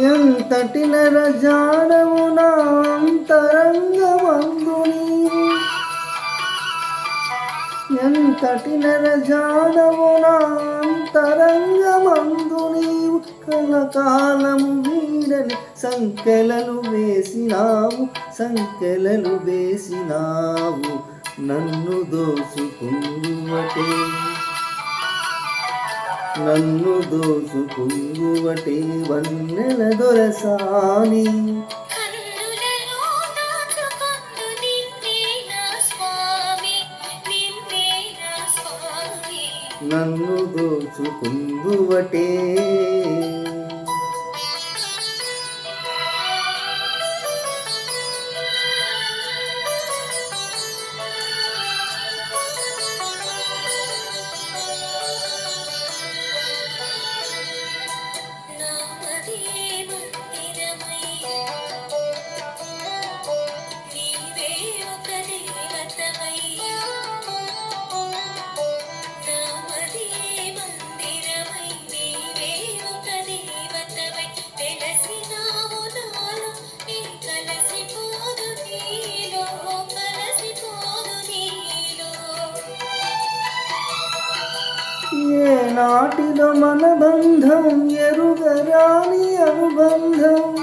ఎంతటి నరజాడము నా అంతరంగమందు నీవు ఎంతటి నరజాడము నా అంతరంగమందు నీవు కలకాలము వీడని సంకెలలు వేసినావు సంకెలలు వేసినావు. నన్ను దోచుకుందువటే. నన్ను దోచుకుందువటే వన్నెల దొరసాని. నన్ను దోచుకుందువటే ఏ నాటిదో మన బంధం ఎరుగరాని అనుబంధం.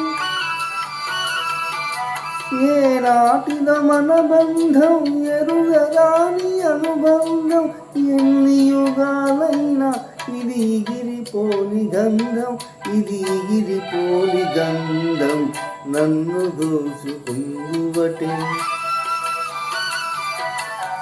ఏ నాటిదో మన బంధం ఎరుగరాని అనుబంధం. ఎన్ని యుగాలైనా ఇది గిరిపోని గంధం ఇది గిరిపోని గంధం. నన్ను దోచుకుందువటే.